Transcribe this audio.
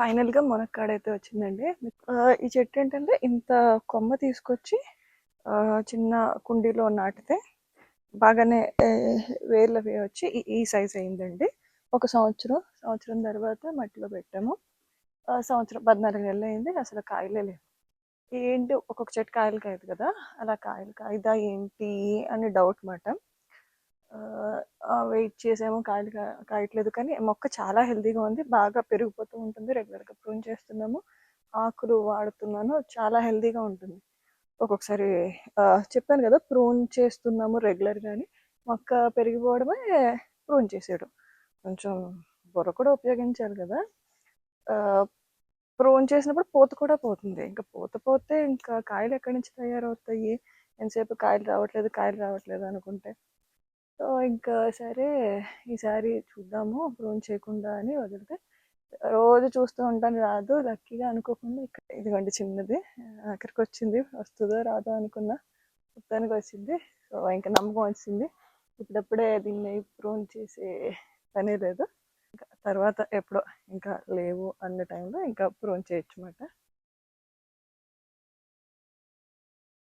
ఫైనల్గా మునక్కాడ అయితే వచ్చిందండి. ఈ చెట్టు ఏంటంటే ఇంత కొమ్మ తీసుకొచ్చి చిన్న కుండీలో నాటితే బాగానే వేర్లు అవి వచ్చి ఈ- ఈ సైజ్ అయిందండి. ఒక సంవత్సరం సంవత్సరం తర్వాత మట్టిలో పెట్టాము. సంవత్సరం పద్నాలుగు నెలలు అయింది అసలు కాయలే లేవు. ఏంటి ఒక్కొక్క చెట్టు కాయలు కాయదు కదా అలా కాయలు కాయదా ఏంటి అని డౌట్ మాట. వెయిట్ చేసాము కాయలు కాయట్లేదు కానీ మొక్క చాలా హెల్తీగా ఉంది బాగా పెరిగిపోతూ ఉంటుంది రెగ్యులర్గా ప్రూన్ చేస్తున్నాము ఆకులు వాడుతున్నాను చాలా హెల్తీగా ఉంటుంది. ఒక్కొక్కసారి చెప్పాను కదా ప్రూన్ చేస్తున్నాము రెగ్యులర్గా మొక్క పెరిగిపోవడమే ప్రూన్ చేసేయడం. కొంచెం బుర్ర కూడా ఉపయోగించాలి కదా. ప్రూన్ చేసినప్పుడు పూత కూడా పోతుంది ఇంకా పూత పోతే ఇంకా కాయలు ఎక్కడి నుంచి తయారవుతాయి? ఎంతసేపు కాయలు రావట్లేదు కాయలు రావట్లేదు అనుకుంటే. సో ఇంకా సరే ఈసారి చూద్దాము ఫోన్ చేయకుండా అని వదిలితే. రోజు చూస్తూ ఉంటాను రాదు. లక్కీగా అనుకోకుండా ఇక్కడ ఇదిగోండి చిన్నది. అక్కడికి వచ్చింది. వస్తుందో రాదో అనుకున్నా. మొత్తానికి వచ్చింది. సో ఇంకా నమ్మకం వచ్చింది. ఇప్పుడప్పుడే దీన్ని ప్రూన్ చేసే పనే లేదు. ఇంకా తర్వాత ఎప్పుడో ఇంకా లేవు అన్న టైంలో ఇంకా ప్రూన్ చేయొచ్చు అన్నమాట.